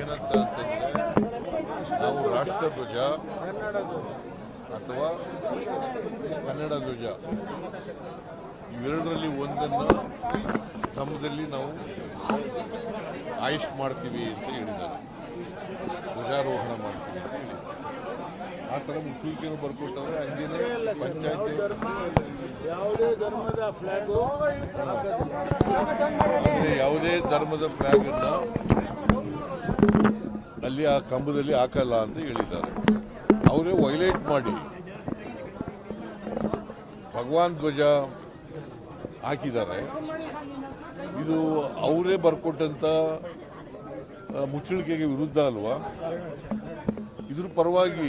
ಏನಂತ ನಾವು ರಾಷ್ಟ್ರಧ್ವಜ ಅಥವಾ ಕನ್ನಡ ಧ್ವಜ ಇವೆರಡರಲ್ಲಿ ಒಂದನ್ನು ಸ್ತಂಭದಲ್ಲಿ ನಾವು ಆಯುಷ್ ಮಾಡ್ತೀವಿ ಅಂತ ಹೇಳಿದ್ದಾರೆ. ಧ್ವಜಾರೋಹಣ ಮಾಡ್ತೀವಿ ಅಂತ ಹೇಳಿದ್ದಾರೆ. ಆ ಥರ ಮುನ್ಸೂಚನೆ ಬರ್ಕೊಟ್ಟವ್ರೆ ಹಂಗೇನೆ ಪಂಚಾಯತ್ ಯಾವುದೇ ಧರ್ಮದ ಫ್ಲಾಗು ಯಾವುದೇ ಧರ್ಮದ ಅಲ್ಲಿ ಆ ಕಂಬದಲ್ಲಿ ಹಾಕಲ್ಲ ಅಂತ ಹೇಳಿದ್ದಾರೆ. ಅವರೇ ವೈಲೇಟ್ ಮಾಡಿ ಭಗವಾನ್ ಧ್ವಜ ಹಾಕಿದ್ದಾರೆ. ಇದು ಅವರೇ ಬರ್ಕೊಟ್ಟಂತ ಆ, ಮುಚ್ಚಳಿಕೆಗೆ ವಿರುದ್ಧ ಅಲ್ವಾ? ಇದ್ರ ಪರವಾಗಿ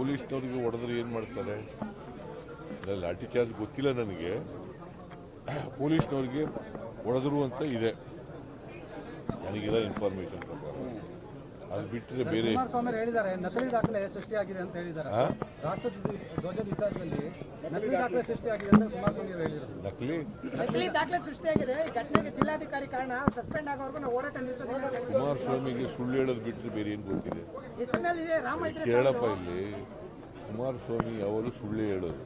ಪೊಲೀಸ್ನವ್ರಿಗೆ ಹೊಡೆದ್ರೆ ಏನು ಮಾಡ್ತಾರೆ? ಲಾಠಿ ಚಾರ್ಜ್ ಗೊತ್ತಿಲ್ಲ ನನಗೆ. ಪೊಲೀಸ್ನವ್ರಿಗೆ ಹೊಡೆದ್ರು ಅಂತ ಇದೆ. ನನಗಿರೋ ಇನ್ಫಾರ್ಮೇಷನ್ ಪ್ರಕಾರ. ಅದು ಬಿಟ್ಟರೆ ಬೇರೆ ಕುಮಾರಸ್ವಾಮಿ ಹೇಳಿದ್ದಾರೆ ನಕಲಿ ದಾಖಲೆ ಸೃಷ್ಟಿಯಾಗಿದೆ ಅಂತ ಹೇಳಿದ್ದಾರೆ? ರಾಷ್ಟ್ರ ಧ್ವಜ ವಿಚಾರದಲ್ಲಿ ನಕಲಿ ದಾಖಲೆ ಸೃಷ್ಟಿಯಾಗಿದೆ ಅಂತ ಕುಮಾರಸ್ವಾಮಿ ಅವರು ಹೇಳಿದರು ನಕಲಿ? ನಕಲಿ ದಾಖಲೆ ಸೃಷ್ಟಿಯಾಗಿದೆ ಈ ಘಟನೆಗೆ ಜಿಲ್ಲಾಧಿಕಾರಿ ಕಾರಣ ಸಸ್ಪೆಂಡ್ ಆಗೋವರೆಗೂ ನಾವು ಹೋರಾಟ ನಿಲ್ಲಿಸೋದಿಲ್ಲ ಕುಮಾರಸ್ವಾಮಿಗೆ ಸುಳ್ಳು ಹೇಳೋದು ಬಿಟ್ಟರೆ ಬೇರೆ ಏನು ಗೊತ್ತಿದೆ? ಹೆಸರಿನಲ್ಲಿ ಇದೆ ರಾಮ ಕೇಳಪ್ಪ ಇಲ್ಲಿ ಕುಮಾರಸ್ವಾಮಿ ಅವರು ಸುಳ್ಳು ಹೇಳೋದು.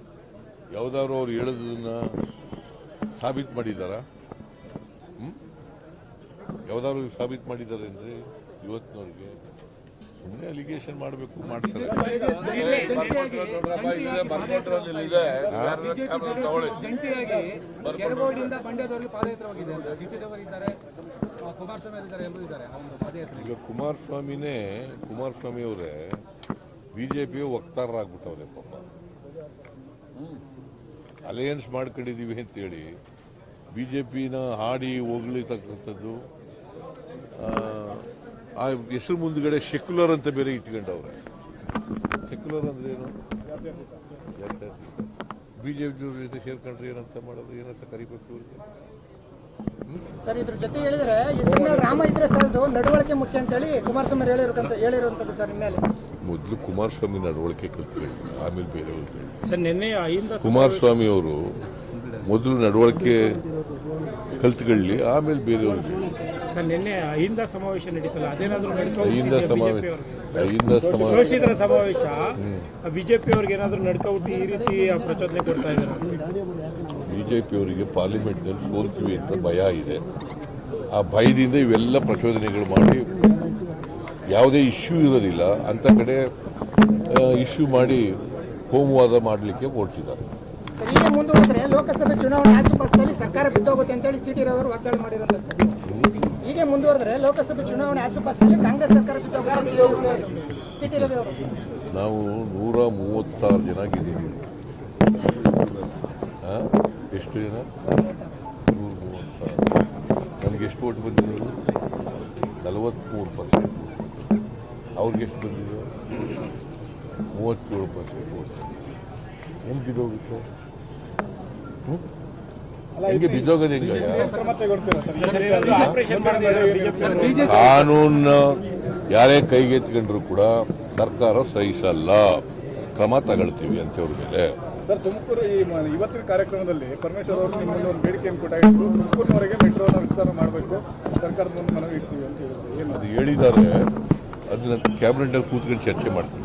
ಯಾವ್ದಾದ್ರು ಅವ್ರು ಹೇಳೋದನ್ನ ಸಾಬೀತು ಮಾಡಿದ್ದಾರಾ? ಹ್ಮ್? ಯಾವ್ದಾದ್ರು ಸಾಬೀತು ಮಾಡಿದ್ದಾರೆ ಅಂದ್ರೆ ಇವತ್ತಿನವ್ರಿಗೆ ಸುಮ್ಮನೆ ಅಲಿಗೇಷನ್ ಮಾಡಬೇಕು ಮಾಡ್ತಾರೆ. ಈಗ ಕುಮಾರಸ್ವಾಮಿನೇ ಕುಮಾರಸ್ವಾಮಿ ಅವರೇ ಬಿಜೆಪಿ ವಕ್ತಾರರಾಗ್ಬಿಟ್ಟವ್ರೆ ಪಾಪ. ಅಲಯನ್ಸ್ ಮಾಡ್ಕೊಂಡಿದ್ದೀವಿ ಅಂತೇಳಿ ಬಿಜೆಪಿನ ಹಾಡಿ ಹೊಗಳಿತಕ್ಕಂಥದ್ದು ಆ, ಹೆಸರು ಮುಂದ್ಗಡೆ ಸೆಕ್ಯುಲರ್ ಅಂತ ಬೇರೆ ಇಟ್ಕೊಂಡವ್ರೆ. ಸೆಕ್ಯುಲರ್ ಅಂದ್ರೆ ಏನು? ಬಿಜೆಪಿ ಜೊತೆ ಸೇರ್ಕೊಂಡ್ರೆ ಏನಂತ ಮಾಡೋದು ಏನಂತ ಕರಿಬೇಕು ಇವ್ರಿಗೆ? ಸರ್ ಇದ್ರ ಜೊತೆ ಹೇಳಿದ್ರೆ ಹೆಸರಿನಲ್ಲಿ ರಾಮ ಇದ್ರೆ ಸಾಲದು ನಡವಳಿಕೆ ಮುಖ್ಯ ಅಂತ ಹೇಳಿ ಕುಮಾರಸ್ವಾಮಿ ಹೇಳಿರುವಂತ ಹೇಳಿರುವಂತದ್ದು ಸರ್ ಮೇಲೆ ಮೊದಲು ಕುಮಾರಸ್ವಾಮಿ ನಡವಳಿಕೆ ಕಲ್ತ್ಕೊಳ್ಳಿ ಆಮೇಲೆ ಬೇರೆ ಸರ್ ನಿನ್ನೆ ಅಹಿಂದ ಕುಮಾರಸ್ವಾಮಿ ಅವರು ಮೊದಲು ನಡವಳಿಕೆ ಕಲ್ತ್ಕೊಳ್ಳಿ ಆಮೇಲೆ ಬೇರೆಯವ್ರಿಗೆ. ಸರ್ ನಿನ್ನೆ ಅಹಿಂದ ಸಮಾವೇಶ ನಡೀತಲ್ಲ ಅದೇನಾದ್ರೂ ಅಹಿಂದ ಸಮಾವೇಶ ಅಹಿಂದ ಸಮಾವೇಶ. ಶೋಷಿತರ ಸಮಾವೇಶ ಬಿಜೆಪಿ ಅವ್ರಿಗೆ ಏನಾದರೂ ನಡ್ಕೊಬಿಟ್ಟು ಈ ರೀತಿ ಪ್ರಚೋದನೆ ಕೊಡ್ತಾ ಇದ್ದಾರೆ? ಬಿಜೆಪಿಯವರಿಗೆ ಪಾರ್ಲಿಮೆಂಟ್ನಲ್ಲಿ ಸೋಲ್ತೀವಿ ಅಂತ ಭಯ ಇದೆ. ಆ ಭಯದಿಂದ ಇವೆಲ್ಲ ಪ್ರಚೋದನೆಗಳು ಮಾಡಿ ಯಾವುದೇ ಇಶ್ಯೂ ಇರೋದಿಲ್ಲ. ಅಂತ ಕಡೆ ಇಶ್ಯೂ ಮಾಡಿ ಹೋಮವಾದ ಮಾಡಲಿಕ್ಕೆ ಹೊರಟಿದ್ದಾರೆ. ಸರ್ ಹೀಗೆ ಮುಂದುವರೆದ್ರೆ ಲೋಕಸಭೆ ಚುನಾವಣೆ ಆಸುಪಾಸದಲ್ಲಿ ಸರ್ಕಾರ ಬಿದ್ದೋಗುತ್ತೆ ಅಂತ ಹೇಳಿ ಸಿಟಿ ರವರು ವಾಗ್ದಾಳಿ ಮಾಡಿರುವಂತದ್ದು ಸರ್. ಹೀಗೆ ಮುಂದುವರೆದ್ರೆ ಲೋಕಸಭೆ ಚುನಾವಣೆ ಆಸುಪಾಸದಲ್ಲಿ ಕಾಂಗ್ರೆಸ್ ಸರ್ಕಾರ ಬಿದ್ದೋಗುತ್ತೆ ಸಿಟಿ ರವಿ ಅವರು ನಾವು ನೂರ ಮೂವತ್ತಾರು ಜನ ಗೆದ್ದಿದ್ದೀವಿ. ಎಷ್ಟು ಜನ? ನೂರ ಮೂವತ್ತಾರು. ನನಗೆ ಎಷ್ಟು ಓಟ್ ಬಂದಿದೆ ನಲವತ್ತ್ಮೂರು ಪರ್ಸೆಂಟ್. ಅವ್ರಿಗೆ ಎಷ್ಟು ಬಂದಿದೆ? ಮೂವತ್ತೇಳು ಪರ್ಸೆಂಟ್ ಓಟ್ ಹೆಂಗೆ ಬಿದ್ದೋಗುತ್ತೆ? ಹೆಂಗೆ ಬಿದ್ದೋಗೋದು ಹೆಂಗೆ ಆಪರೇಷನ್ ಮಾಡಿದ್ದಾರೆ ಬಿಜೆಪಿ ಕಾನೂನು ಯಾರೇ ಕೈಗೆತ್ಕೊಂಡ್ರು ಕೂಡ ಸರ್ಕಾರ ಸಹಿಸಲ್ಲ ಕ್ರಮ ತಗೊಳ್ತೀವಿ ಅಂತವ್ರ ಮೇಲೆ ಸರ್ ತುಮಕೂರು ಈ ಮ- ಇವತ್ತಿನ ಕಾರ್ಯಕ್ರಮದಲ್ಲಿ ಪರಮೇಶ್ವರ್ ಅವರು ನಿಮ್ಮಲ್ಲಿ ಒಂದು ಬೇಡಿಕೆಯನ್ನು ಕೊಟ್ಟಾಗಿತ್ತು ತುಮಕೂರಿನವರೆಗೆ ಮೆಟ್ರೋನ ವಿಸ್ತಾರ ಮಾಡಬೇಕು ಸರ್ಕಾರದ ಮುಂದೆ ಮನವಿ ಇಡ್ತೀವಿ ಅಂತ ಹೇಳಿದ್ರು ಏನು ಅದು ಹೇಳಿದ್ದಾರೆ ಅದನ್ನ ಕ್ಯಾಬಿನೆಟ್ ಅಲ್ಲಿ ಕೂತ್ಕೊಂಡು ಚರ್ಚೆ ಮಾಡ್ತೀವಿ